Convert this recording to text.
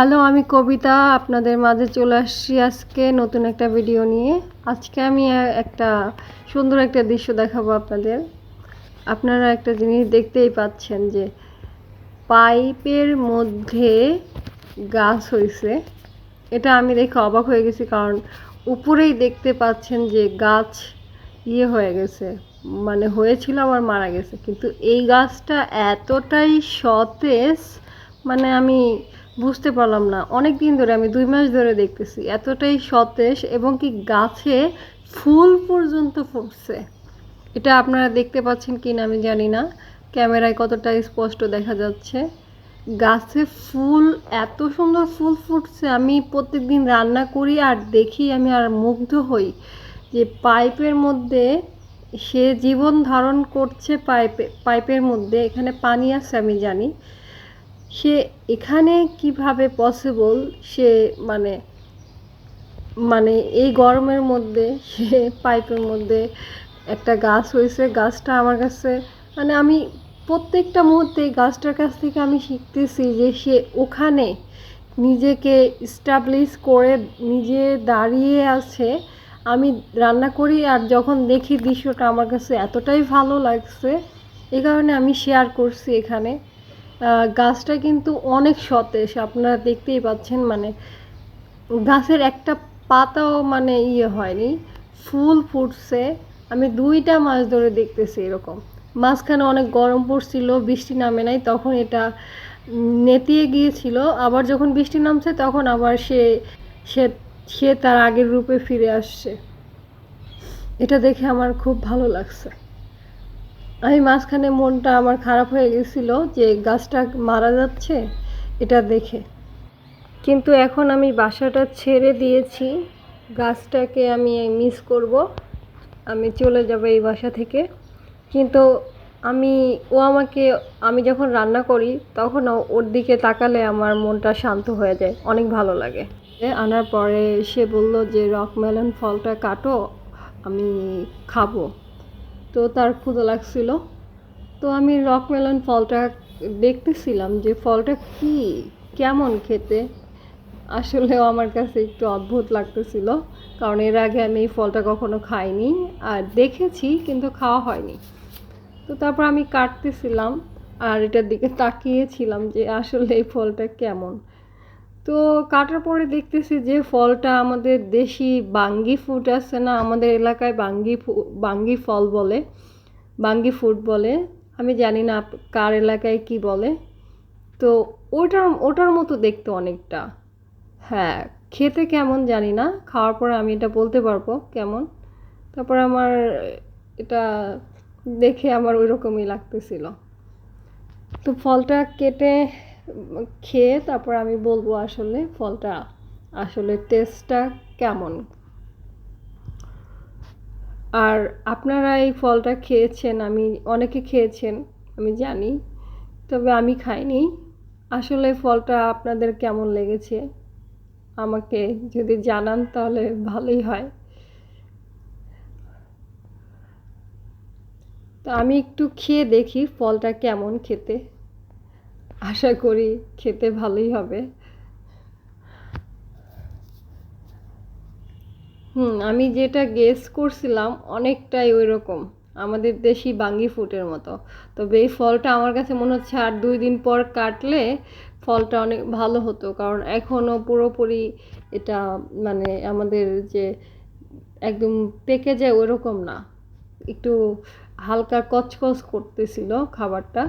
Hello, আমি কবিতা, আপনাদের মাঝে চলে আসছি আজকে নতুন একটা ভিডিও নিয়ে। আজকে আমি একটা সুন্দর একটা দৃশ্য দেখাবো আপনাদের। আপনারা একটা জিনিস দেখতেই পাচ্ছেন যে, পাইপের মধ্যে গাছ হয়েছে এটা আমি দেখে অবাক হয়ে গেছি, কারণ উপরেই দেখতে পাচ্ছেন যে গাছ ইয়ে হয়ে গেছে। মানে হয়েছিল আবার মারা গেছে। কিন্তু এই গাছটা এতটাই সতেজ মানে আমি বুঝতে পারলাম না। অনেক দিন ধরে, আমি দুই মাস ধরে দেখতেছি, এতটাই সতেজ এবং কি গাছে ফুল পর্যন্ত ফুটছে। এটা আপনারা দেখতে পাচ্ছেন কি না আমি জানি না। ক্যামেরায় কতটা স্পষ্ট দেখা যাচ্ছে। গাছে ফুল, এত সুন্দর ফুল ফুটছে। আমি প্রত্যেকদিন রান্না করি আর দেখি, আমি আর মুগ্ধ হই যে পাইপের মধ্যে, সে জীবন ধারণ করছে পাইপে, পাইপের মধ্যে। এখানে পানি আছে আমি জানি। সে এখানে কীভাবে পসিবল সে মানে মানে এই গরমের মধ্যে, সে পাইপের মধ্যে একটা গাছ হয়েছে। গাছটা আমার কাছে মানে আমি প্রত্যেকটা মুহূর্তে এই গাছটার কাছ থেকে আমি শিখতেছি যে সে ওখানে নিজেকে স্টাবলিশ করে, নিজে দাঁড়িয়ে আছে। আমি রান্না করি আর যখন দেখি দৃশ্যটা আমার কাছে এতটাই ভালো লাগছে এই কারণে আমি শেয়ার করছি এখানে। গাছটা কিন্তু অনেক সতেজ, আপনারা দেখতেই পাচ্ছেন মানে গাছের একটা পাতাও মানে ইয়ে হয়নি, ফুল ফুটছে, আমি দুইটা মাস ধরে দেখতেছি এরকম। মাঝখানে অনেক গরম পড়ছিল, বৃষ্টি নামে নাই, তখন এটা নেতিয়ে গিয়েছিল, আবার যখন বৃষ্টি নামছে, তখন আবার সে সে সে তার আগের রূপে ফিরে আসছে। এটা দেখে আমার খুব ভালো লাগছে। আমি মাঝখানে মনটা আমার খারাপ হয়ে গেছিল যে গাছটা মারা যাচ্ছে, এটা দেখে। কিন্তু এখন আমি বাসাটা ছেড়ে দিয়েছি, গাছটাকে আমি মিস করব, আমি চলে যাব এই বাসা থেকে। কিন্তু আমি, ও আমাকে, আমি যখন রান্না করি, তখন ওর দিকে তাকালে আমার মনটা শান্ত হয়ে যায়, অনেক ভালো লাগে। আনার পরে সে বলল যে রকমেলন ফলটা কাটো, আমি খাব। তো তার ক্ষুধা লাগছিল। তো আমি রকমেলন ফলটা দেখতেছিলাম যে ফলটা কি, কেমন খেতে? আসলেও আমার কাছে একটু অদ্ভুত লাগতেছিল, কারণ এর আগে আমি এই ফলটা কখনো খাইনি, আর দেখেছি কিন্তু খাওয়া হয়নি। তো তারপর আমি কাটতেছিলাম, আর এটার দিকে তাকিয়েছিলাম যে আসলে এই ফলটা কেমন। তো কাটার পরে দেখতেছি যে ফলটা আমাদের দেশি বাঙ্গি ফুড আছে না, আমাদের এলাকায় বাঙ্গি বাঙ্গি ফল বলে, বাঙ্গি ফুড বলে। আমি জানি না কার এলাকায় কি বলে। তো ওটার ওটার মতো দেখতে অনেকটা। হ্যাঁ খেতে কেমন জানি না, খাওয়ার পরে আমি এটা বলতে পারব কেমন। তারপর আমার এটা দেখে আমার ওই রকমই লাগতেছিল। তো ফলটা কেটে খেয়ে তারপর আমি বলব আসলে ফলটা আসলে টেস্টটা কেমন। আর আপনারা এই ফলটা খেয়েছেন, আমি, অনেকে খেয়েছেন, আমি জানি, তবে আমি খাইনি। আসলে ফলটা আপনাদের কেমন লেগেছে? আমাকে যদি জানান তাহলে ভালোই হয়। তো আমি একটু খেয়ে দেখি ফলটা কেমন খেতে। আশা করি খেতে ভালোই হবে। হুম, আমি যেটা গেস করছিলাম অনেকটাই ওই রকম আমাদের দেশি বাঙ্গি ফুটের মতো। তবে এই ফলটা আমার কাছে মনে হচ্ছে আর দুই দিন পর কাটলে ফলটা অনেক ভালো হতো। কারণ এখনও পুরোপুরি এটা মানে আমাদের যে একদম পেকে যায় ওরকম না। একটু হালকা কচকচ করতেছিল খাবারটা।